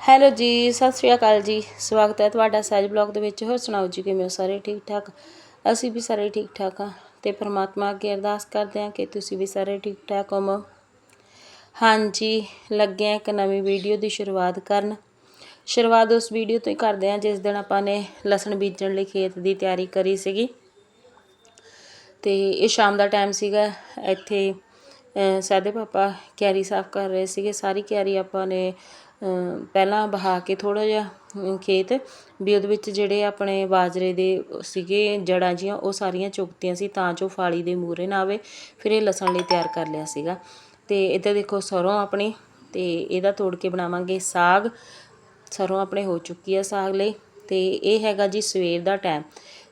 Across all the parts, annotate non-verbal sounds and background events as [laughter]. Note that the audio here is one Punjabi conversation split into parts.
ਹੈਲੋ ਜੀ ਸਤਿ ਸ਼੍ਰੀ ਅਕਾਲ ਜੀ। ਸਵਾਗਤ ਹੈ ਤੁਹਾਡਾ ਸਹਿਜ ਬਲੌਗ ਦੇ ਵਿੱਚ। ਹੋਰ ਸੁਣਾਓ ਜੀ ਕਿਵੇਂ ਹੋ ਸਾਰੇ ਠੀਕ ਠਾਕ ਅਸੀਂ ਵੀ ਸਾਰੇ ਠੀਕ ਠਾਕ ਹਾਂ ਤੇ ਪ੍ਰਮਾਤਮਾ ਅੱਗੇ ਅਰਦਾਸ ਕਰਦੇ ਹਾਂ ਕਿ ਤੁਸੀਂ ਵੀ ਸਾਰੇ ਠੀਕ ਠਾਕ ਹੋਵੋ। ਹਾਂਜੀ ਲੱਗੇ ਹਾਂ ਇੱਕ ਨਵੀਂ ਵੀਡੀਓ ਦੀ ਸ਼ੁਰੂਆਤ ਕਰਨ। ਸ਼ੁਰੂਆਤ ਉਸ ਵੀਡੀਓ ਤੋਂ ਹੀ ਕਰਦੇ ਹਾਂ ਜਿਸ ਦਿਨ ਆਪਾਂ ਨੇ ਲਸਣ ਬੀਜਣ ਲਈ ਖੇਤ ਦੀ ਤਿਆਰੀ ਕਰੀ ਸੀਗੀ। ਤੇ ਇਹ ਸ਼ਾਮ ਦਾ ਟਾਈਮ ਸੀਗਾ। ਇੱਥੇ ਅ, ਸਾਦੇ ਪਾਪਾ ਕਿਆਰੀ ਸਾਫ਼ ਕਰ ਰਹੇ ਸੀਗੇ। ਸਾਰੀ ਕਿਆਰੀ ਆਪਾਂ ਨੇ ਪਹਿਲਾਂ ਬਹਾ ਕੇ ਥੋੜ੍ਹਾ ਜਿਹਾ ਖੇਤ, ਵੀ ਉਹਦੇ ਵਿੱਚ ਜਿਹੜੇ ਆਪਣੇ ਬਾਜਰੇ ਦੇ ਸੀਗੇ, ਜੜ੍ਹਾਂ ਜਿਹੀਆਂ ਉਹ ਸਾਰੀਆਂ ਚੁਗਤੀਆਂ ਸੀ ਤਾਂ ਜੋ ਫਾਲੀ ਦੇ ਮੂਹਰੇ ਨਾ ਆਵੇ। ਫਿਰ ਇਹ ਲਸਣ ਲਈ ਤਿਆਰ ਕਰ ਲਿਆ ਸੀਗਾ। ਅਤੇ ਇੱਧਰ ਦੇਖੋ ਸਰੋਂ ਆਪਣੀ ਅਤੇ ਇਹਦਾ ਤੋੜ ਕੇ ਬਣਾਵਾਂਗੇ ਸਾਗ। ਸਰੋਂ ਆਪਣੇ ਹੋ ਚੁੱਕੀ ਆ ਸਾਗ ਲਈ ਅਤੇ ਇਹ ਹੈਗਾ ਜੀ ਸਵੇਰ ਦਾ ਟਾਈਮ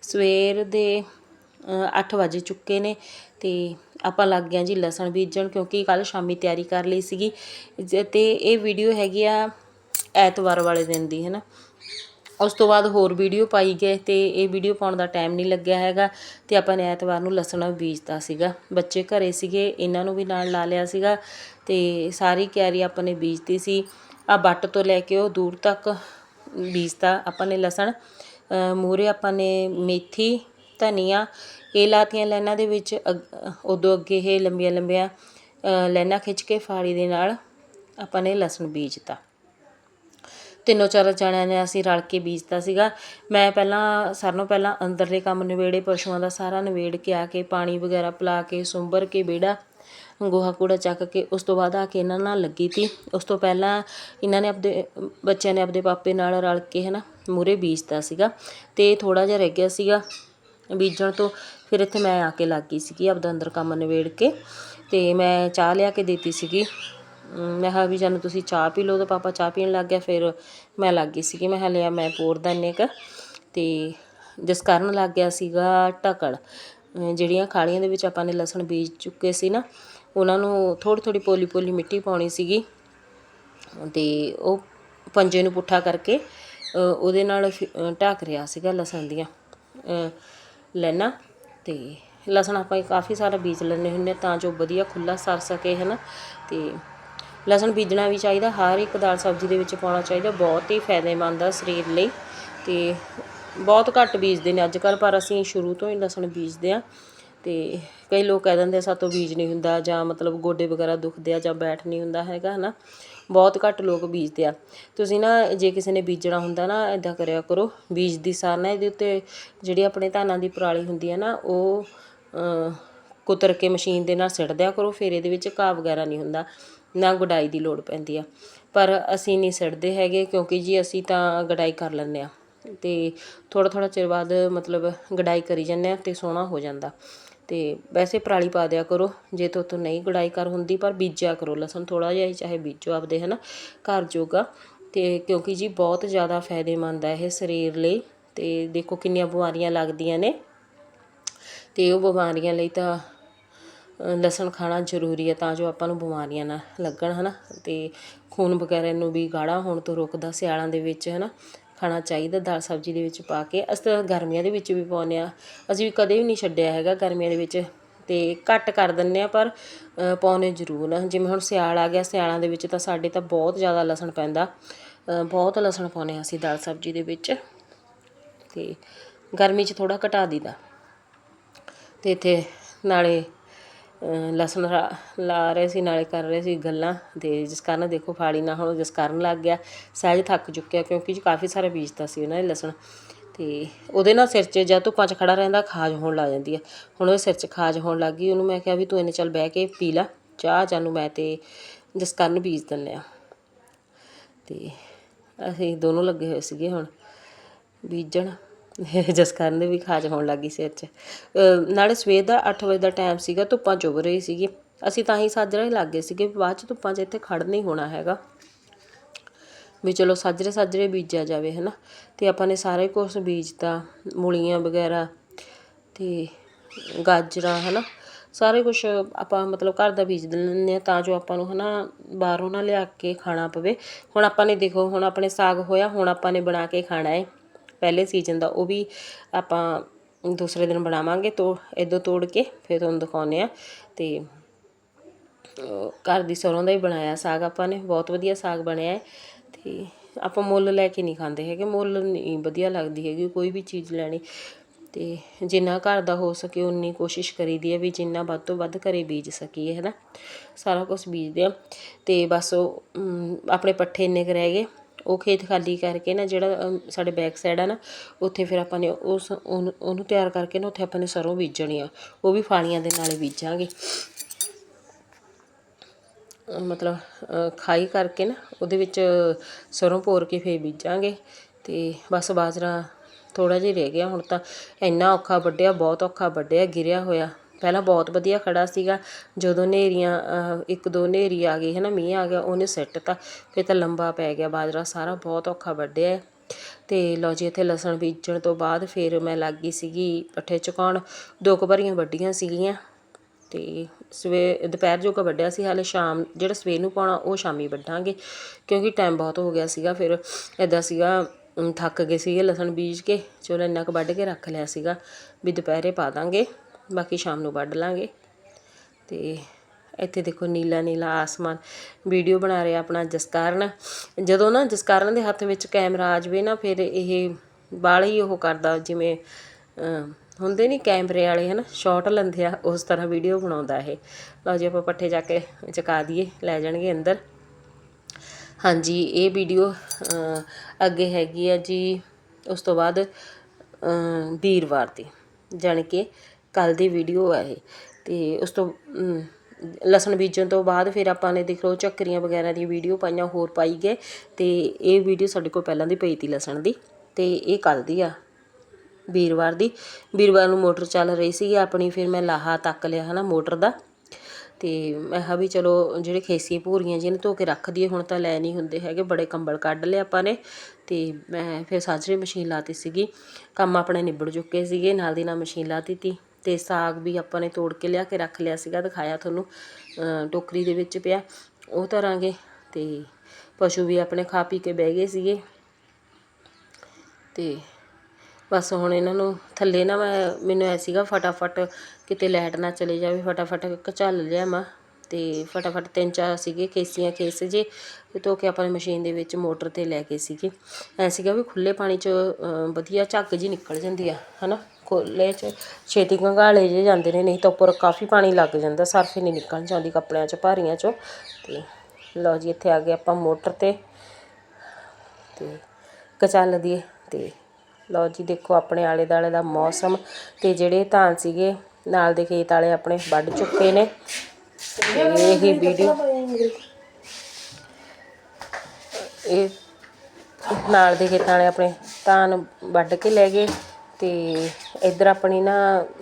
ਸਵੇਰ ਦੇ 8 ਵਜੇ ਚੁੱਕੇ ਨੇ। ਅਤੇ ਆਪਾਂ ਲੱਗ ਗਿਆ ਜੀ ਲਸਣ ਬੀਜਣ ਕਿਉਂਕਿ ਕੱਲ੍ਹ ਸ਼ਾਮੀ ਤਿਆਰੀ ਕਰ ਲਈ ਸੀਗੀ। ਜ- ਤੇ ਇਹ ਵੀਡੀਓ ਹੈਗੀ ਆ ਐਤਵਾਰ ਵਾਲੇ ਦਿਨ ਦੀ ਹੈ ਨਾ ਉਸ ਤੋਂ ਬਾਅਦ ਹੋਰ ਵੀਡੀਓ ਪਾਈ ਗਏ ਤੇ ਇਹ ਵੀਡੀਓ ਪਾਉਣ ਦਾ ਟਾਈਮ ਨਹੀਂ ਲੱਗਿਆ ਹੈਗਾ ਤੇ ਆਪਾਂ ਨੇ ਐਤਵਾਰ ਨੂੰ ਲਸਣ ਬੀਜਤਾ ਸੀਗਾ। ਬੱਚੇ ਘਰੇ ਸੀਗੇ, ਇਹਨਾਂ ਨੂੰ ਵੀ ਨਾਲ ਲਾ ਲਿਆ ਸੀਗਾ ਤੇ ਸਾਰੀ ਕਿਆਰੀ ਆਪਾਂ ਨੇ ਬੀਜਤੀ ਸੀ। ਆ ਬੱਟ ਤੋਂ ਲੈ ਕੇ ਉਹ ਦੂਰ ਤੱਕ ਬੀਜਤਾ ਆਪਾਂ ਨੇ ਲਸਣ। ਮੂਰੇ ਆਪਾਂ ਨੇ ਮੇਥੀ, ਧਨੀਆ ਇਹ ਲਾਤੀਆਂ ਲਾਈਨਾਂ ਦੇ ਵਿੱਚ ਅੱਗ- ਉਦੋਂ ਅੱਗੇ ਇਹ ਲੰਬੀਆਂ ਲੰਬੀਆਂ ਅ, ਲਾਈਨਾਂ ਖਿੱਚ ਕੇ ਫਾੜੀ ਦੇ ਨਾਲ ਆਪਾਂ ਨੇ ਲਸਣ ਬੀਜਤਾ। ਤਿੰਨੋਂ ਚਾਰ ਜਣਿਆਂ ਨੇ ਅਸੀਂ ਰਲ ਕੇ ਬੀਜਤਾ ਸੀਗਾ। ਮੈਂ ਪਹਿਲਾਂ ਸਾਰਿਆਂ ਨਾਲੋਂ ਪਹਿਲਾਂ ਅੰਦਰਲੇ ਕੰਮ ਨਿਬੇੜੇ ਪਸ਼ੂਆਂ ਦਾ ਸਾਰਾ ਨਿਬੇੜ ਕੇ ਆ ਕੇ ਪਾਣੀ ਵਗੈਰਾ ਪਿਲਾ ਕੇ ਸੁੰਬਰ ਕੇ ਵਿਹੜਾ ਗੋਹਾ ਕੂੜਾ ਚੱਕ ਕੇ ਉਸ ਤੋਂ ਬਾਅਦ ਆ ਕੇ ਇਹਨਾਂ ਨਾਲ ਲੱਗੀ ਤੀ। ਉਸ ਤੋਂ ਪਹਿਲਾਂ ਇਹਨਾਂ ਨੇ ਆਪਦੇ ਬੱਚਿਆਂ ਨੇ ਆਪਦੇ ਪਾਪੇ ਨਾਲ ਰਲ ਕੇ ਹਨਾ ਮੂਰੇ ਬੀਜਤਾ ਸੀਗਾ ਤੇ ਥੋੜਾ ਜਿਹਾ ਰਹਿ ਗਿਆ ਸੀਗਾ। ਬੀਜਣ ਤੋਂ ਫਿਰ ਇੱਥੇ ਮੈਂ ਆ ਕੇ ਲੱਗ ਗਈ ਸੀਗੀ ਆਪਦਾ ਅੰਦਰ ਕੰਮ ਨਿਬੇੜ ਕੇ ਤੇ ਮੈਂ ਚਾਹ ਲਿਆ ਕੇ ਦਿੱਤੀ ਸੀਗੀ। ਮੈਂ ਕਿਹਾ ਵੀ ਜਾਨੂੰ ਤੁਸੀਂ ਚਾਹ ਪੀ ਲਓ ਤਾਂ ਪਾਪਾ ਚਾਹ ਪੀਣ ਲੱਗ ਗਿਆ ਫਿਰ ਮੈਂ ਲੱਗ ਗਈ ਸੀਗੀ ਮੈਂ ਕਿਹਾ ਲਿਆ ਮੈਂ ਪੋਰਦਾ ਇੰਨੇ ਕੁ ਤੇ ਜਿਸ ਕਾਰਨ ਲੱਗ ਗਿਆ ਸੀਗਾ ਢਕਲ ਜਿਹੜੀਆਂ ਖਾਲੀਆਂ ਦੇ ਵਿੱਚ ਆਪਾਂ ਨੇ ਲਸਣ ਬੀਜ ਚੁੱਕੇ ਸੀ ਨਾ ਉਹਨਾਂ ਨੂੰ ਥੋੜੀ ਥੋੜੀ ਪੋਲੀ ਪੋਲੀ ਮਿੱਟੀ ਪਾਉਣੀ ਸੀਗੀ ਤੇ ਉਹ ਪੰਜੇ ਨੂੰ ਪੁੱਠਾ ਕਰਕੇ ਉਹਦੇ ਨਾਲ ਫਿ- ਅ, ਢੱਕ ਰਿਹਾ ਸੀਗਾ ਲਸਣ ਦੀਆਂ। ਲੈਣਾ ਅਤੇ ਲਸਣ ਆਪਾਂ ਕਾਫੀ ਸਾਰਾ ਬੀਜ ਲੈਂਦੇ ਹੁੰਦੇ ਹਾਂ ਤਾਂ ਜੋ ਵਧੀਆ ਖੁੱਲਾ ਸਰ ਸਕੇ ਹੈ ਨਾ ਅਤੇ ਲਸਣ ਬੀਜਣਾ ਵੀ ਚਾਹੀਦਾ, ਹਰ ਇੱਕ ਦਾਲ ਸਬਜ਼ੀ ਦੇ ਵਿੱਚ ਪਾਉਣਾ ਚਾਹੀਦਾ, ਬਹੁਤ ਹੀ ਫਾਇਦੇਮੰਦ ਆ ਸਰੀਰ ਲਈ ਅਤੇ ਬਹੁਤ ਘੱਟ ਬੀਜਦੇ ਨੇ ਅੱਜ ਕੱਲ ਪਰ ਅਸੀਂ ਸ਼ੁਰੂ ਤੋਂ ਹੀ ਲਸਣ ਬੀਜਦੇ ਆ ਤੇ ਕਈ ਲੋਕ ਕਹਿ ਦਿੰਦੇ ਸਾਤੋਂ ਬੀਜ ਨਹੀਂ ਹੁੰਦਾ ਜਾਂ ਮਤਲਬ ਗੋਡੇ ਵਗੈਰਾ ਦੁਖਦੇ ਆ ਜਾਂ ਬੈਠ ਨਹੀਂ ਹੁੰਦਾ ਹੈਗਾ, ਹਨਾ? ਬਹੁਤ ਘੱਟ ਲੋਕ ਬੀਜਦੇ ਆ। ਤੁਸੀਂ ਨਾ ਜੇ ਕਿਸੇ ਨੇ ਬੀਜਣਾ ਹੁੰਦਾ ਨਾ ਇਦਾਂ ਕਰਿਆ ਕਰੋ। ਬੀਜ ਦੀ ਸਾਰ ਨਾ ਇਹਦੇ ਉੱਤੇ ਜਿਹੜੀ ਆਪਣੇ ਧਾਨਾਂ ਦੀ ਪਰਾਲੀ ਹੁੰਦੀ ਆ ਨਾ, ਉਹ ਕੁਤਰ ਕੇ ਮਸ਼ੀਨ ਦੇ ਨਾਲ ਸਿੱਟ ਦਿਆ ਕਰੋ, ਫਿਰ ਇਹਦੇ ਵਿੱਚ ਘਾਹ ਵਗੈਰਾ ਨਹੀਂ ਹੁੰਦਾ, ਨਾ ਗੁਡਾਈ ਦੀ ਲੋੜ ਪੈਂਦੀ ਆ। ਪਰ ਅਸੀਂ ਨਹੀਂ ਸਿੱਟਦੇ ਹੈਗੇ, ਕਿਉਂਕਿ ਜੀ ਅਸੀਂ ਤਾਂ ਗਡਾਈ ਕਰ ਲੈਂਦੇ ਆ। ਤੇ ਥੋੜਾ ਥੋੜਾ ਚਿਰ ਬਾਅਦ ਮਤਲਬ ਗਡਾਈ ਕਰੀ ਜਾਂਦੇ ਆ ਤੇ ਸੋਹਣਾ ਹੋ ਜਾਂਦਾ। ਤੇ ਵੈਸੇ ਪਰਾਲੀ ਪਾ ਦਿਆ ਕਰੋ, ਜੇ ਤੋਂ ਤੋਂ ਨਹੀਂ ਗੜਾਈ ਕਰ ਹੁੰਦੀ, ਪਰ ਬੀਜਿਆ ਕਰੋ, ਲਸਣ ਥੋੜਾ ਜਿਹਾ ਹੀ, ਚਾਹੇ ਬੀਜੋ ਆਪਦੇ, ਹਨਾ, ਘਰ ਜੋਗਾ। ਤੇ ਕਿਉਂਕਿ ਜੀ ਬਹੁਤ ਜ਼ਿਆਦਾ ਫਾਇਦੇਮੰਦ ਹੈ ਇਹ ਸਰੀਰ ਲਈ, ਤੇ ਦੇਖੋ ਕਿੰਨੀਆਂ ਬਿਮਾਰੀਆਂ ਲੱਗਦੀਆਂ ਨੇ। ਤੇ ਉਹ ਬਿਮਾਰੀਆਂ ਲਈ ਤਾਂ ਲਸਣ ਖਾਣਾ ਜ਼ਰੂਰੀ ਹੈ ਤਾਂ ਜੋ ਆਪਾਂ ਨੂੰ ਬਿਮਾਰੀਆਂ ਨਾ ਲੱਗਣ, ਹਨਾ। ਤੇ ਖੂਨ ਵਗੈਰਾ ਨੂੰ ਵੀ ਗਾੜਾ ਹੋਣ ਤੋਂ ਰੋਕਦਾ ਸਿਆਲਾਂ ਦੇ ਵਿੱਚ, ਹਨਾ। ਖਾਣਾ ਚਾਹੀਦਾ ਦਾਲ ਸਬਜ਼ੀ ਦੇ ਵਿੱਚ ਪਾ ਕੇ। ਅਸੀਂ ਤਾਂ ਗਰਮੀਆਂ ਦੇ ਵਿੱਚ ਵੀ ਪਾਉਂਦੇ ਹਾਂ। ਅਸੀਂ ਵੀ ਕਦੇ ਵੀ ਨਹੀਂ ਛੱਡਿਆ ਹੈਗਾ ਗਰਮੀਆਂ ਦੇ ਵਿੱਚ। ਅਤੇ ਘੱਟ ਕਰ ਦਿੰਦੇ ਆ ਪਰ ਅ, ਪਾਉਂਦੇ ਜ਼ਰੂਰ ਆ ਜਿਵੇਂ ਹੁਣ ਸਿਆਲ ਆ ਗਿਆ ਸਿਆਲਾਂ ਦੇ ਵਿੱਚ ਤਾਂ ਸਾਡੇ ਤਾਂ ਬਹੁਤ ਜ਼ਿਆਦਾ ਲਸਣ ਪੈਂਦਾ। ਬਹੁਤ ਲਸਣ ਪਾਉਂਦੇ ਆ ਅਸੀਂ ਦਾਲ ਸਬਜ਼ੀ ਦੇ ਵਿੱਚ। ਤੇ ਗਰਮੀ 'ਚ ਥੋੜਾ ਘਟਾ ਦੀਦਾ ਤੇ ਇੱਥੇ ਨਾਲੇ ਲਸਣ ਰਾ- ਲਾ ਰਹੇ ਸੀ, ਨਾਲੇ ਕਰ ਰਹੇ ਸੀ ਗੱਲਾਂ ਅਤੇ ਜਿਸ ਕਾਰਨ ਦੇਖੋ ਫਾੜੀ ਨਾ ਹੁਣ ਜਿਸ ਕਾਰਨ ਲੱਗ ਗਿਆ, ਸਹਿਜ ਥੱਕ ਚੁੱਕਿਆ ਕਿਉਂਕਿ ਜੀ ਕਾਫੀ ਸਾਰਾ ਬੀਜਤਾ ਸੀ ਉਹਨਾਂ ਨੇ ਲਸਣ ਤੇ ਉਹਦੇ ਨਾਲ ਸਿਰ 'ਚ ਜਾਂ ਧੁੱਪਾਂ 'ਚ ਖੜਾ ਰਹਿੰਦਾ ਖਾਜ ਹੋਣ ਲੱਗ ਜਾਂਦੀ ਹੈ ਹੁਣ ਉਹਦੇ ਸਿਰ 'ਚ ਖਾਜ ਹੋਣ ਲੱਗ ਗਈ, ਉਹਨੂੰ ਮੈਂ ਕਿਹਾ ਵੀ ਤੂੰ ਇਹਨੇ ਚੱਲ ਬਹਿ ਕੇ ਪੀ ਲੈ, ਚਾਹ ਜਾਨੂੰ ਮੈਂ ਤੇ ਜਿਸ ਕਾਰਨ ਬੀਜ ਦਿੰਦੇ ਆ। ਤੇ ਅਸੀਂ ਦੋਨੋਂ ਲੱਗੇ ਹੋਏ ਸੀਗੇ ਹੁਣ ਬੀਜਣ। [laughs] ਜਿਸ ਕਾਰਨ ਦੇ ਵੀ ਖਾਜ ਹੋਣ ਲੱਗੀ ਸਿਰ 'ਚ। ਨਾਲੇ ਸਵੇਰ ਦਾ 8 ਵਜੇ ਦਾ ਟਾਈਮ ਸੀਗਾ, ਧੁੱਪਾਂ ਚੁੱਭ ਰਹੀ ਸੀਗੀ। ਅਸੀਂ ਤਾਂ ਹੀ ਸਾਜਰੇ ਹੀ ਗਏ ਸੀਗੇ ਬਾਅਦ 'ਚ ਧੁੱਪਾਂ 'ਚ ਇੱਥੇ ਖੜ ਨਹੀਂ ਹੋਣਾ ਹੈਗਾ। ਵੀ ਚਲੋ ਸਾਜਰੇ ਸਾਜਰੇ ਬੀਜਿਆ ਜਾਵੇ, ਹਨਾ। ਤੇ ਆਪਾਂ ਨੇ ਸਾਰੇ ਕੁਝ ਬੀਜਤਾ, ਮੂਲੀਆਂ ਵਗੈਰਾ ਤੇ ਗਾਜਰਾਂ, ਹਨਾ। ਸਾਰੇ ਕੁਝ ਆਪਾਂ ਮਤਲਬ ਘਰ ਦਾ ਬੀਜ ਦਿੰਦੇ ਆ ਤਾਂ ਜੋ ਆਪਾਂ ਨੂੰ, ਹਨਾ, ਬਾਹਰੋਂ ਨਾ ਲਿਆ ਕੇ ਖਾਣਾ ਪਵੇ। ਹੁਣ ਆਪਾਂ ਨੇ ਦੇਖੋ, ਹੁਣ ਆਪਣੇ ਸਾਗ ਹੋਇਆ, ਹੁਣ ਆਪਾਂ ਨੇ ਬਣਾ ਕੇ ਖਾਣਾ ਹੈ ਪਹਿਲੇ ਸੀਜ਼ਨ ਦਾ, ਉਹ ਵੀ ਆਪਾਂ ਦੂਸਰੇ ਦਿਨ ਬਣਾਵਾਂਗੇ ਤੋ ਇਦੋਂ ਤੋੜ ਕੇ ਫਿਰ ਤੁਹਾਨੂੰ ਦਿਖਾਉਂਦੇ ਆ ਤੇ ਘਰ ਦੀ ਸਰੋਂ ਦਾ ਹੀ ਬਣਾਇਆ ਸਾਗ ਆਪਾਂ ਨੇ, ਬਹੁਤ ਵਧੀਆ ਸਾਗ ਬਣਿਆ ਹੈ। ਤੇ ਆਪਾਂ ਮੁੱਲ ਲੈ ਕੇ ਨਹੀਂ ਖਾਂਦੇ ਹੈਗੇ, ਮੁੱਲ ਨਹੀਂ ਵਧੀਆ ਲੱਗਦੀ ਹੈਗੀ, ਕੋਈ ਵੀ ਚੀਜ਼ ਲੈਣੀ। ਤੇ ਜਿੰਨਾ ਘਰ ਦਾ ਹੋ ਸਕੇ ਉਨੀ ਕੋਸ਼ਿਸ਼ ਕਰੀਦੀ ਹੈ ਵੀ ਜਿੰਨਾ ਵੱਧ ਤੋਂ ਵੱਧ ਘਰੇ ਬੀਜ ਸਕੀਏ, ਹੈ ਨਾ। ਸਾਰਾ ਕੁਝ ਬੀਜਦੇ ਆ ਤੇ ਬਸ ਉਹ ਆਪਣੇ ਪੱਠੇ ਇੰਨੇ ਕੁ ਰਹਿ ਗਏ। ਉਹ ਖੇਤ ਖਾਲੀ ਕਰਕੇ ਨਾ ਜਿਹੜਾ ਸਾਡੇ ਬੈਕ ਸਾਈਡ ਆ ਨਾ, ਉੱਥੇ ਫਿਰ ਆਪਾਂ ਨੇ ਉਸ ਉਹਨੂੰ ਉਹਨੂੰ ਤਿਆਰ ਕਰਕੇ ਨਾ ਉੱਥੇ ਆਪਾਂ ਨੇ ਸਰੋਂ ਬੀਜਣੀ ਆ। ਉਹ ਵੀ ਫਾਲੀਆਂ ਦੇ ਨਾਲ ਬੀਜਾਂਗੇ। ਮਤਲਬ ਖਾਈ ਕਰਕੇ ਨਾ ਉਹਦੇ ਵਿੱਚ ਸਰੋਂ ਪੋਰ ਕੇ ਫੇਰ ਬੀਜਾਂਗੇ ਤੇ ਬਸ ਬਾਜਰਾ ਥੋੜਾ ਜਿਹਾ ਰਹਿ ਗਿਆ ਹੁਣ ਤਾਂ। ਇੰਨਾ ਔਖਾ ਵੱਢਿਆ, ਬਹੁਤ ਔਖਾ ਵੱਢਿਆ, ਗਿਰਿਆ ਹੋਇਆ। ਪਹਿਲਾਂ ਬਹੁਤ ਵਧੀਆ ਖੜਾ ਸੀਗਾ। ਜਦੋਂ ਨੇਰੀਆਂ ਇੱਕ ਦੋ ਨੇਰੀ ਆ ਗਈ ਹੈ ਨਾ ਮੀਂਹ ਆ ਗਿਆ, ਉਹਨੇ ਸਿੱਟ ਤਾ, ਫਿਰ ਤਾਂ ਲੰਬਾ ਪੈ ਗਿਆ ਬਾਜਰਾ, ਸਾਰਾ ਬਹੁਤ ਔਖਾ ਵੱਢਿਆ। ਹੈ। ਤੇ ਲਓ ਜੀ, ਇੱਥੇ ਲਸਣ ਬੀਜਣ ਤੋਂ ਬਾਅਦ ਫਿਰ ਮੈਂ ਲੱਗ ਗਈ ਸੀਗੀ ਪੱਠੇ ਚੁਕਾਉਣ, ਦੋ ਕੁ ਭਰੀਆਂ ਵੱਡੀਆਂ ਸੀਗੀਆਂ। ਤੇ ਸਵੇ, ਦੁਪਹਿਰ ਜੋਗਾ ਵੱਢਿਆ ਸੀ, ਹਾਲੇ ਸ਼ਾਮ, ਜਿਹੜਾ ਸਵੇਰ ਨੂੰ ਪਾਉਣਾ, ਉਹ ਸ਼ਾਮੀ ਵੱਢਾਂਗੇ, ਕਿਉਂਕਿ ਟਾਈਮ ਬਹੁਤ ਹੋ ਗਿਆ ਸੀਗਾ, ਫਿਰ ਐਦਾਂ ਸੀਗਾ ਥੱਕ ਗਏ ਸੀਗੇ ਲਸਣ ਬੀਜ ਕੇ, ਚਲੋ ਇੰਨਾ ਕੁ ਵੱਢ ਕੇ ਰੱਖ ਲਿਆ ਸੀਗਾ, ਵੀ ਦੁਪਹਿਰੇ ਪਾ ਦਾਂਗੇ। ਬਾਕੀ ਸ਼ਾਮ ਨੂੰ ਵੱਢ ਲਾਂਗੇ। ਤੇ ਇੱਥੇ ਦੇਖੋ ਨੀਲਾ ਨੀਲਾ ਆਸਮਾਨ। ਵੀਡੀਓ ਬਣਾ ਰਿਹਾ ਆਪਣਾ ਜਸਕਾਰਨ। ਜਦੋਂ ਨਾ ਜਸਕਾਰਨ ਦੇ ਹੱਥ ਵਿੱਚ ਕੈਮਰਾ ਆ ਜਾਵੇ ਨਾ, ਫਿਰ ਇਹ ਬਾਹਲਾ ਹੀ ਉਹ ਕਰਦਾ, ਜਿਵੇਂ ਹੁੰਦੇ ਨਹੀਂ ਕੈਮਰੇ ਵਾਲੇ, ਹਨਾ? ਸ਼ਾਟ ਲੈਂਦੇ ਆ, ਉਸ ਤਰ੍ਹਾਂ ਵੀਡੀਓ ਬਣਾਉਂਦਾ ਇਹ। ਲਓ ਜੀ, ਆਪਾਂ ਪੱਠੇ ਜਾ ਕੇ ਚਕਾ ਦਈਏ, ਲੈ ਜਾਣਗੇ ਅੰਦਰ। ਹਾਂਜੀ, ਇਹ ਵੀਡੀਓ ਅੱਗੇ ਹੈਗੀ ਆ ਜੀ, ਉਸ ਤੋਂ ਬਾਅਦ ਵੀਰਵਾਰ ਦੀ। ਜਾਣੀ ਕਿ ਕੱਲ ਦੀ ਵੀਡੀਓ ਹੈ ਇਹ। ਤੇ ਉਸ ਤੋਂ ਲਸਣ ਬੀਜਣ ਤੋਂ ਬਾਅਦ ਫਿਰ ਆਪਾਂ ਨੇ ਦੇਖ ਲਓ ਚੱਕਰੀਆਂ ਵਗੈਰਾ ਦੀ ਵੀਡੀਓ ਪਾਈਆਂ, ਹੋਰ ਪਾਈ ਗਏ। ਤੇ ਇਹ ਵੀਡੀਓ ਸਾਡੇ ਕੋਲ ਪਹਿਲਾਂ ਦੀ ਪਈ ਤੀ ਲਸਣ ਦੀ। ਤੇ ਇਹ ਕੱਲ ਦੀ ਆ, ਵੀਰਵਾਰ ਦੀ। ਵੀਰਵਾਰ ਨੂੰ ਮੋਟਰ ਚੱਲ ਰਹੀ ਸੀ ਆਪਣੀ ਫਿਰ ਮੈਂ ਲਾਹਾ ਤੱਕ ਲਿਆ ਹਨਾ ਮੋਟਰ ਦਾ। ਤੇ ਮੈਂ ਕਿਹਾ ਵੀ ਚਲੋ ਜਿਹੜੇ ਖੇਸੀਆਂ ਭੂਰੀਆਂ ਜਿਹਨੇ ਧੋ ਕੇ ਰੱਖ ਦਈਏ, ਹੁਣ ਤਾਂ ਲੈ ਨਹੀਂ ਹੁੰਦੇ ਹੈਗੇ, ਬੜੇ ਕੰਬਲ ਕੱਢ ਲਏ ਆਪਾਂ ਨੇ। ਤੇ ਮੈਂ ਫਿਰ ਸਾਜਰੇ ਮਸ਼ੀਨ ਲਾਤੀ ਸੀਗੀ। ਕੰਮ ਆਪਣੇ ਨਿਬੜ ਚੁੱਕੇ ਸੀਗੇ, ਨਾਲ ਦੀ ਨਾਲ ਮਸ਼ੀਨ ਲਾਤੀ ਤੀ। ਤੇ ਸਾਗ ਵੀ ਆਪਾਂ ਨੇ ਤੋੜ ਕੇ ਲਿਆ ਕੇ ਰੱਖ ਲਿਆ ਸੀਗਾ, ਦਿਖਾਇਆ ਤੁਹਾਨੂੰ ਟੋਕਰੀ ਦੇ ਵਿੱਚ ਪਿਆ। ਉਹ ਧਰਾਂਗੇ ਤੇ ਪਸ਼ੂ ਵੀ ਆਪਣੇ ਖਾ ਪੀ ਕੇ ਬਹਿ ਗਏ ਸੀਗੇ। ਤੇ ਬਸ ਹੁਣ ਇਹਨਾਂ ਨੂੰ ਥੱਲੇ ਨਾ ਮੈਂ, ਮੈਨੂੰ ਐ ਸੀਗਾ ਫਟਾਫਟ ਕਿਤੇ ਲਾਈਟ ਨਾ ਚਲੇ ਜਾਵੇ, ਫਟਾਫਟ ਕਚਲ ਲਿਆ ਮੈਂ। ਤੇ ਫਟਾਫਟ ਤਿੰਨ ਚਾਰ ਸੀਗੇ ਕੇਸੀਆਂ ਕੇਸ ਜੇ ਧੋ ਕੇ ਆਪਾਂ ਮਸ਼ੀਨ ਦੇ ਵਿੱਚ ਮੋਟਰ ਤੇ ਲੈ ਗਏ ਸੀਗੇ। ਐ ਸੀਗਾ ਵੀ ਖੁੱਲੇ ਪਾਣੀ 'ਚ ਵਧੀਆ ਝੱਗ ਜੀ ਨਿਕਲ ਜਾਂਦੀ ਆ, ਹਨਾ? ਖੁੱਲੇ 'ਚ, ਛੇਤੀ ਕੰਗਾਲੇ ਜੇ ਜਾਂਦੇ ਨੇ, ਨਹੀਂ ਤਾਂ ਉੱਪਰ ਕਾਫੀ ਪਾਣੀ ਲੱਗ ਜਾਂਦਾ, ਸਰਫ ਹੀ ਨਹੀਂ ਨਿਕਲਣ ਚਾਹੁੰਦੀ ਕੱਪੜਿਆਂ 'ਚ, ਭਾਰੀਆਂ 'ਚੋਂ। ਤੇ ਲਓ ਜੀ, ਇੱਥੇ ਆ ਗਏ ਆਪਾਂ ਮੋਟਰ ਤੇ ਤੇ ਕਚਲ ਦੀਏ ਤੇ ਲਓ ਜੀ, ਦੇਖੋ ਆਪਣੇ ਆਲੇ ਦਾਲੇ ਦਾ ਮੌਸਮ, ਤੇ ਜਿਹੜੇ ਧਾਨ ਸੀਗੇ, ਨਾਲ ਦੇ ਖੇਤ ਵਾਲੇ ਆਪਣੇ ਵੱਢ ਚੁੱਕੇ ਨੇ। ਤੇ ਇਹੀ ਵੀਡੀਓ ਇਹ ਨਾਲ ਦੇ ਖੇਤਾਂ ਵਾਲੇ ਆਪਣੇ ਧਾਨ ਵੱਢ ਕੇ ਲੈ ਗਏ, ਤੇ ਇੱਧਰ ਆਪਣੀ ਨਾ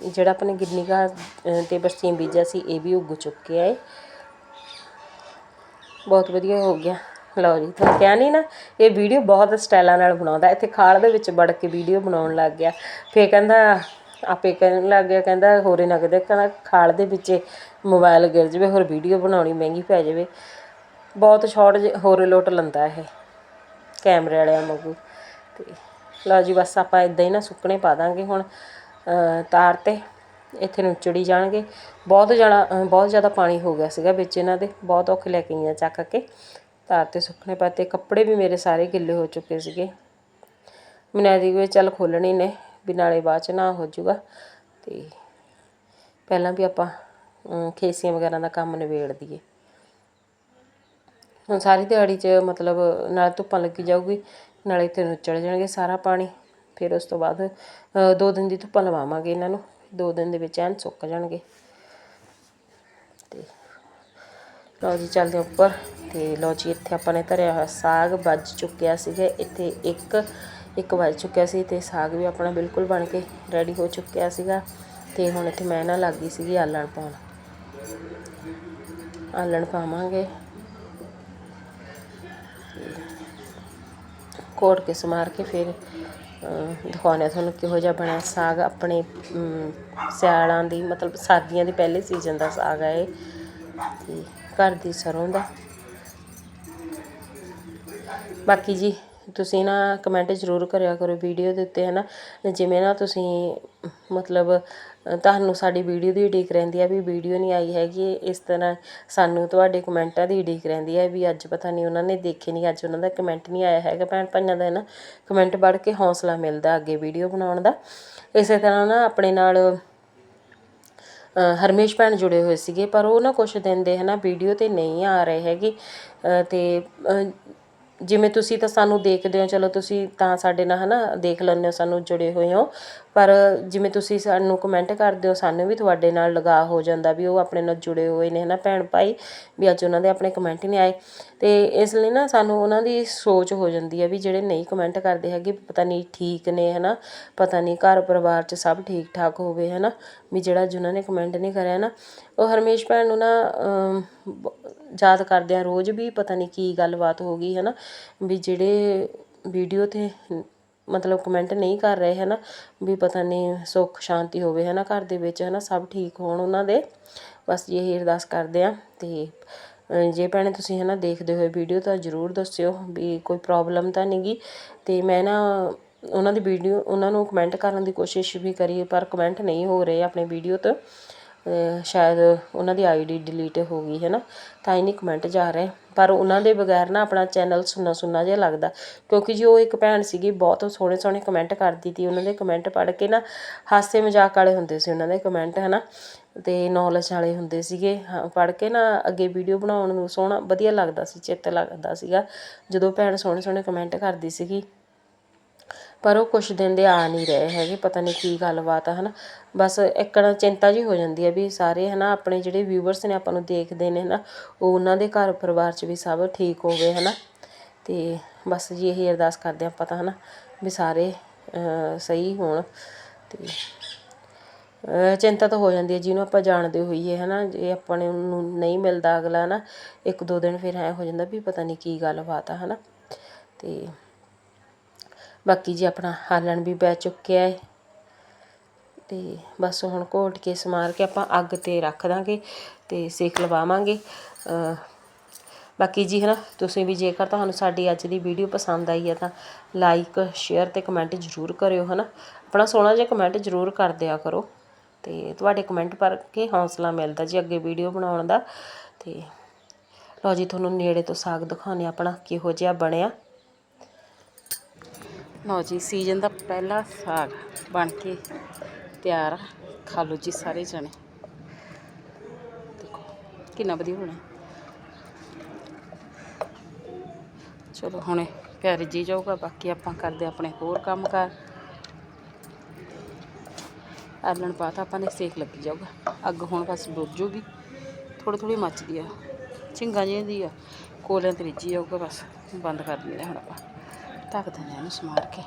ਜਿਹੜਾ ਆਪਣੇ ਗਿੰਨੀ ਘਾਹ ਅਹ, ਤੇ ਬਰਸੀਮ ਬੀਜਿਆ ਸੀ ਇਹ ਵੀ ਉੱਗ ਚੁੱਕਿਆ ਹੈ ਬਹੁਤ ਵਧੀਆ ਹੋ ਗਿਆ। ਲਓ ਜੀ ਤੁਹਾਨੂੰ ਕਿਹਾ ਨਹੀਂ ਨਾ ਇਹ ਵੀਡੀਓ ਬਹੁਤ ਸਟਾਈਲਾਂ ਨਾਲ ਬਣਾਉਂਦਾ। ਇੱਥੇ ਖਾਲ ਦੇ ਵਿੱਚ ਵੜ ਕੇ ਵੀਡੀਓ ਬਣਾਉਣ ਲੱਗ ਗਿਆ। ਫੇਰ ਕਹਿੰਦਾ ਆਪੇ ਕਹਿਣ ਲੱਗ ਗਿਆ ਕਹਿੰਦਾ ਹੋਰੇ ਨਾ ਕਿਤੇ ਕਹਿੰਦਾ ਖਾਲ ਦੇ ਵਿੱਚ ਮੋਬਾਈਲ ਗਿਰ ਜਾਵੇ ਹੋਰ ਵੀਡੀਓ ਬਣਾਉਣੀ ਮਹਿੰਗੀ ਪੈ ਜਾਵੇ। ਬਹੁਤ ਸ਼ਾਰਟ ਹੋਰੇ ਲੋਟ ਲੰਦਾ ਇਹ ਕੈਮਰੇ ਵਾਲਿਆਂ ਵਾਂਗੂ। ਤੇ ਲਓ ਜੀ, ਬਸ ਆਪਾਂ ਇਦਾਂ ਹੀ ਨਾ ਸੁੱਕਣੇ ਪਾ ਦਾਂਗੇ ਹੁਣ ਤਾਰ ਤੇ। ਇੱਥੇ ਨੂੰ ਚੜੀ ਜਾਣਗੇ। ਬਹੁਤ ਜ਼ਿਆਦਾ ਬਹੁਤ ਜ਼ਿਆਦਾ ਪਾਣੀ ਹੋ ਗਿਆ ਸੀਗਾ ਵਿੱਚ ਇਹਨਾਂ ਦੇ। ਬਹੁਤ ਔਖੇ ਲੈ ਕੇ ਆਈਆਂ ਚੱਕ ਕੇ। ਤਾਰ ਤੇ ਸੁੱਕਣੇ ਪਾਤੇ। ਕੱਪੜੇ ਵੀ ਮੇਰੇ ਸਾਰੇ ਗਿੱਲੇ ਹੋ ਚੁੱਕੇ ਸੀਗੇ। ਮੈਨੂੰ ਐਦੀ ਵੀ ਚੱਲ ਖੋਲਣੇ ਨੇ, ਵੀ ਨਾਲੇ ਬਾਅਦ ਚ ਨਾ ਹੋ ਜਾਊਗਾ। ਤੇ ਪਹਿਲਾਂ ਵੀ ਆਪਾਂ ਖੇਸੀਆਂ ਵਗੈਰਾ ਦਾ ਕੰਮ ਨਿਬੇੜ ਦਈਏ। ਹੁਣ ਸਾਰੀ ਦਿਹਾੜੀ 'ਚ ਮਤਲਬ ਨਾਲ ਧੁੱਪਾਂ ਲੱਗੀ ਜਾਊਗੀ। ਨਾਲੇ ਇੱਥੇ ਨੁੱਚੜ ਜਾਣਗੇ ਸਾਰਾ ਪਾਣੀ। ਫਿਰ ਉਸ ਤੋਂ ਬਾਅਦ ਦੋ ਦਿਨ ਦੀ ਧੁੱਪਾਂ ਲਵਾਵਾਂਗੇ ਇਹਨਾਂ ਨੂੰ। ਦੋ ਦਿਨ ਦੇ ਵਿੱਚ ਐਨ ਸੁੱਕ ਜਾਣਗੇ। ਤੇ ਲਓ ਜੀ, ਚੱਲਦੇ ਉੱਪਰ। ਤੇ ਲਓ ਜੀ, ਇੱਥੇ ਆਪਾਂ ਨੇ ਧਰਿਆ ਹੋਇਆ ਸਾਗ। ਵੱਜ ਚੁੱਕਿਆ ਸੀਗਾ, ਇੱਥੇ ਇੱਕ ਇੱਕ ਵੱਜ ਚੁੱਕਿਆ ਸੀ ਤੇ ਸਾਗ ਵੀ ਆਪਣਾ ਬਿਲਕੁਲ ਬਣ ਕੇ ਰੈਡੀ ਹੋ ਚੁੱਕਿਆ ਸੀਗਾ। ਤੇ ਹੁਣ ਇੱਥੇ ਮੈਂ ਨਾ ਲੱਗ ਗਈ ਸੀਗੀ ਆਲਣ ਪਾਉਣ। ਆਲਣ ਪਾਵਾਂਗੇ। ਘੋਟ ਕੇ ਸਮਾਰ ਕੇ ਫਿਰ ਦਿਖਾਉਂਦੇ ਹਾਂ ਤੁਹਾਨੂੰ ਕਿਹੋ ਜਿਹਾ ਬਣਿਆ ਸਾਗ ਆਪਣੇ ਸਿਆਲਾਂ ਦੀ, ਮਤਲਬ ਸਰਦੀਆਂ ਦੇ ਪਹਿਲੇ ਸੀਜ਼ਨ ਦਾ ਸਾਗ ਹੈ ਇਹ। ਤੇ ਘਰ ਦੀ ਸਰੋਂ ਦਾ। ਬਾਕੀ ਜੀ, ਤੁਸੀਂ ਨਾ ਕਮੈਂਟ ਜ਼ਰੂਰ ਕਰਿਆ ਕਰੋ ਵੀਡੀਓ ਦੇ ਉੱਤੇ ਹੈ ਨਾ ਜਿਵੇਂ ਨਾ ਤੁਸੀਂ, ਮਤਲਬ ਤੁਹਾਨੂੰ ਸਾਡੀ ਵੀਡੀਓ ਦੀ ਉਡੀਕ ਰਹਿੰਦੀ ਹੈ ਵੀ ਵੀਡੀਓ ਨਹੀਂ ਆਈ ਹੈਗੀ। ਇਸ ਤਰ੍ਹਾਂ ਸਾਨੂੰ ਤੁਹਾਡੇ ਕਮੈਂਟਾਂ ਦੀ ਉਡੀਕ ਰਹਿੰਦੀ ਹੈ ਵੀ ਅੱਜ ਪਤਾ ਨਹੀਂ ਉਹਨਾਂ ਨੇ ਦੇਖੇ ਨਹੀਂ ਅੱਜ ਉਹਨਾਂ ਦਾ ਕਮੈਂਟ ਨਹੀਂ ਆਇਆ ਹੈਗਾ। ਭੈਣ ਭਾਈਆਂ ਦਾ ਹੈ ਨਾ ਕਮੈਂਟ ਪੜ੍ਹ ਕੇ ਹੌਸਲਾ ਮਿਲਦਾ ਅੱਗੇ ਵੀਡੀਓ ਬਣਾਉਣ ਦਾ। ਇਸੇ ਤਰ੍ਹਾਂ ਨਾ ਆਪਣੇ ਨਾਲ ਹਰਮੇਸ਼ ਭੈਣ ਜੁੜੇ ਹੋਏ ਸੀਗੇ ਪਰ ਉਹ ਨਾ ਕੁਛ ਦਿਨ ਦੇ ਹਨਾ ਵੀਡੀਓ ਤੇ ਨਹੀਂ ਆ ਰਹੇ ਹੈਗੇ। ਅ, ਤੇ ਜਿਵੇਂ ਤੁਸੀਂ ਤਾਂ ਸਾਨੂੰ ਦੇਖਦੇ ਹੋ, ਚਲੋ ਤੁਸੀਂ ਤਾਂ ਸਾਡੇ ਨਾਲ ਹਨਾ ਦੇਖ ਲੈਂਦੇ ਹੋ, ਸਾਨੂੰ ਜੁੜੇ ਹੋਏ ਹੋ। ਪਰ ਜਿਵੇਂ ਤੁਸੀਂ ਸਾਨੂੰ ਕਮੈਂਟ ਕਰਦੇ ਹੋ, ਸਾਨੂੰ ਵੀ ਤੁਹਾਡੇ ਨਾਲ ਲਗਾਅ ਹੋ ਜਾਂਦਾ ਵੀ ਉਹ ਆਪਣੇ ਨਾਲ ਜੁੜੇ ਹੋਏ ਨੇ ਹਨਾ, ਭੈਣ ਭਾਈ ਵੀ ਅੱਜ ਉਹਨਾਂ ਦੇ ਆਪਣੇ ਕਮੈਂਟ ਨਹੀਂ ਆਏ। ਤੇ ਇਸ ਲਈ ਨਾ ਸਾਨੂੰ ਉਹਨਾਂ ਦੀ ਸੋਚ ਹੋ ਜਾਂਦੀ ਹੈ ਵੀ ਜਿਹੜੇ ਨਹੀਂ ਕਮੈਂਟ ਕਰਦੇ ਹੈਗੇ, ਪਤਾ ਨਹੀਂ ਠੀਕ ਨੇ ਹਨਾ, ਪਤਾ ਨਹੀਂ ਘਰ ਪਰਿਵਾਰ 'ਚ ਸਭ ਠੀਕ ਠਾਕ ਹੋਵੇ ਹਨਾ, ਵੀ ਜਿਹੜਾ ਜਿਨ੍ਹਾਂ ਨੇ ਕਮੈਂਟ ਨਹੀਂ ਕਰਿਆ ਨਾ, ਉਹ ਹਰਮੇਸ਼ ਭੈਣ ਨੂੰ ਨਾ ਬ- ਯਾਦ ਕਰਦੇ ਆ ਰੋਜ਼ ਵੀ ਪਤਾ ਨਹੀਂ ਕੀ ਗੱਲਬਾਤ ਹੋ ਗਈ ਹੈ ਨਾ ਵੀ ਜਿਹੜੇ ਵੀਡੀਓ ਤੇ ਮਤਲਬ ਕਮੈਂਟ ਨਹੀਂ ਕਰ ਰਹੇ ਹੈ ਨਾ ਵੀ ਪਤਾ ਨਹੀਂ ਸੁੱਖ, ਸ਼ਾਂਤੀ ਹੋਵੇ ਹੈ ਨਾ ਘਰ ਦੇ ਵਿੱਚ ਹੈ ਨਾ ਸਭ ਠੀਕ ਹੋਣ ਉਹਨਾਂ ਦੇ। ਬਸ ਇਹੀ ਅਰਦਾਸ ਕਰਦੇ ਹਾਂ ਅਤੇ ਜੇ ਭੈਣੇ ਤੁਸੀਂ ਹੈ ਨਾ ਦੇਖਦੇ ਹੋਏ ਵੀਡੀਓ ਤਾਂ ਜ਼ਰੂਰ ਦੱਸਿਓ ਵੀ ਕੋਈ ਪ੍ਰੋਬਲਮ ਤਾਂ ਨਹੀਂਗੀ ਅਤੇ ਮੈਂ ਨਾ ਉਹਨਾਂ ਦੀ ਵੀਡੀਓ, ਉਹਨਾਂ ਨੂੰ ਕਮੈਂਟ ਕਰਨ ਦੀ ਕੋਸ਼ਿਸ਼ ਵੀ ਕਰੀ, ਪਰ ਕਮੈਂਟ ਨਹੀਂ ਹੋ ਰਹੇ ਆਪਣੇ ਵੀਡੀਓ ਤੋਂ। ਸ਼ਾਇਦ ਉਹਨਾਂ ਦੀ ਆਈਡੀ ਡਿਲੀਟ ਹੋ ਗਈ ਹੈ ਨਾ, ਤਾਂ ਹੀ ਨਹੀਂ ਕਮੈਂਟ ਜਾ ਰਹੇ। ਪਰ ਉਹਨਾਂ ਦੇ ਬਗੈਰ ਨਾ ਆਪਣਾ ਚੈਨਲ ਸੁੰਨਾ ਸੁੰਨਾ ਜਿਹਾ ਲੱਗਦਾ। ਕਿਉਂਕਿ ਜੀ ਉਹ ਇੱਕ ਭੈਣ ਸੀਗੀ, ਬਹੁਤ ਸੋਹਣੇ ਸੋਹਣੇ ਕਮੈਂਟ ਕਰਦੀ ਸੀ ਉਹਨਾਂ ਦੇ ਕਮੈਂਟ ਪੜ੍ਹ ਕੇ ਨਾ ਹਾਸੇ ਮਜ਼ਾਕ ਵਾਲੇ ਹੁੰਦੇ ਸੀ ਉਹਨਾਂ ਦੇ ਕਮੈਂਟ ਹੈ ਨਾ ਤੇ ਨੌਲੇਜ ਵਾਲੇ ਹੁੰਦੇ ਸੀਗੇ। ਪੜ੍ਹ ਕੇ ਨਾ ਅੱਗੇ ਵੀਡੀਓ ਬਣਾਉਣ ਨੂੰ ਸੋਹਣਾ, ਵਧੀਆ ਲੱਗਦਾ ਸੀ, ਚਿੱਤ ਲੱਗਦਾ ਸੀਗਾ। ਜਦੋਂ ਭੈਣ ਸੋਹਣੇ ਸੋਹਣੇ ਕਮੈਂਟ ਕਰਦੀ ਸੀਗੀ ਪਰ ਉਹ ਕੁਛ ਦਿਨ ਦੇ ਆ ਨਹੀਂ ਰਹੇ ਹੈਗੇ, ਪਤਾ ਨਹੀਂ ਕੀ ਗੱਲਬਾਤ ਆ ਹੈ ਨਾ ਬਸ ਇੱਕ ਨਾ ਚਿੰਤਾ ਜੀ ਹੋ ਜਾਂਦੀ ਹੈ ਵੀ ਸਾਰੇ ਹੈ ਨਾ ਆਪਣੇ ਜਿਹੜੇ ਵਿਊਵਰਸ ਨੇ ਆਪਾਂ ਨੂੰ ਦੇਖਦੇ ਨੇ ਹੈ ਨਾ ਉਹ ਉਹਨਾਂ ਦੇ ਘਰ ਪਰਿਵਾਰ 'ਚ ਵੀ ਸਭ ਠੀਕ ਹੋਵੇ ਨਾ ਅਤੇ ਬਸ ਜੀ ਇਹੀ ਅਰਦਾਸ ਕਰਦੇ ਆਪਾਂ ਤਾਂ ਹੈ ਨਾ ਵੀ ਸਾਰੇ ਸਹੀ ਹੋਣ। ਅਤੇ ਚਿੰਤਾ ਤਾਂ ਹੋ ਜਾਂਦੀ ਹੈ ਜਿਹਨੂੰ ਆਪਾਂ ਜਾਣਦੇ ਹੋਈਏ, ਹਨਾ, ਜੇ ਆਪਣੇ ਨੂੰ ਨਹੀਂ ਮਿਲਦਾ ਅਗਲਾ ਨਾ ਇੱਕ ਦੋ ਦਿਨ ਫਿਰ ਐ ਹੋ ਜਾਂਦਾ ਵੀ ਪਤਾ ਨਹੀਂ ਕੀ ਗੱਲਬਾਤ ਆ, ਹਨਾ। ਤੇ ਬਾਕੀ ਜੀ ਆਪਣਾ ਹਾਲਣ ਵੀ ਬਹਿ ਚੁੱਕਿਆ ਹੈ, ਤੇ ਬਸ ਹੁਣ ਘੋਟ ਕੇ ਸਮਾਰ ਕੇ ਆਪਾਂ ਅੱਗ ਤੇ ਰੱਖ ਦਾਂਗੇ ਤੇ ਸੇਕ ਲਵਾਵਾਂਗੇ। ਬਾਕੀ ਜੀ ਹਨਾ, ਤੁਸੀਂ ਵੀ ਜੇਕਰ ਤੁਹਾਨੂੰ ਸਾਡੀ ਅੱਜ ਦੀ ਵੀਡੀਓ ਪਸੰਦ ਆਈ ਹੈ ਤਾਂ ਲਾਈਕ ਸ਼ੇਅਰ ਤੇ ਕਮੈਂਟ ਜ਼ਰੂਰ ਕਰਿਓ ਹਨਾ। ਆਪਣਾ ਸੋਹਣਾ ਜਿਹਾ ਕਮੈਂਟ ਜ਼ਰੂਰ ਕਰ ਦਿਆ ਕਰੋ ਤੇ ਤੁਹਾਡੇ ਕਮੈਂਟ ਪੜ੍ਹ ਕੇ ਹੌਸਲਾ ਮਿਲਦਾ ਜੀ ਅੱਗੇ ਵੀਡੀਓ ਬਣਾਉਣ ਦਾ। ਤੇ ਲਓ ਜੀ, ਤੁਹਾਨੂੰ ਨੇੜੇ ਤੋਂ ਸਾਗ ਦਿਖਾਉਂਦੇ ਹਾਂ ਆਪਣਾ ਕਿਹੋ ਜਿਹਾ ਬਣਿਆ। ਲਓ ਜੀ ਸੀਜ਼ਨ ਦਾ ਪਹਿਲਾ ਸਾਗ ਬਣ ਕੇ ਤਿਆਰ ਆ। ਖਾ ਲਓ ਜੀ ਸਾਰੇ ਜਣੇ। ਦੇਖੋ, ਕਿੰਨਾ ਵਧੀਆ ਹੋਣਾ। ਚਲੋ, ਹੁਣੇ ਪਿਆਰੀ ਜੀ ਜਾਊਗਾ, ਬਾਕੀ ਆਪਾਂ ਕਰਦੇ ਆਪਣੇ ਹੋਰ ਕੰਮ ਕਰ ਆਲਣ ਪਾਤਾ ਆਪਾਂ ਨੇ, ਸੇਕ ਲੱਗੀ ਜਾਊਗਾ। ਅੱਗ ਹੁਣ ਬਸ ਬੁੱਝ ਜੂਗੀ ਥੋੜੀ ਥੋੜੀ ਮੱਚਦੀ ਆ। ਝਿੰਗਾ ਜਿਹੀ ਦੀ ਆ। ਕੋਲਿਆਂ ਤੇ ਰਿੱਝੀ ਜਾਊਗਾ ਬਸ। ਬੰਦ ਕਰ ਦਿੰਦੇ ਹਾਂ ਹੁਣ ਆਪਾਂ। ਢੱਕ ਦਿੰਦੇ ਹਾਂ ਇਹਨੂੰ ਸਮਾਰ ਕੇ।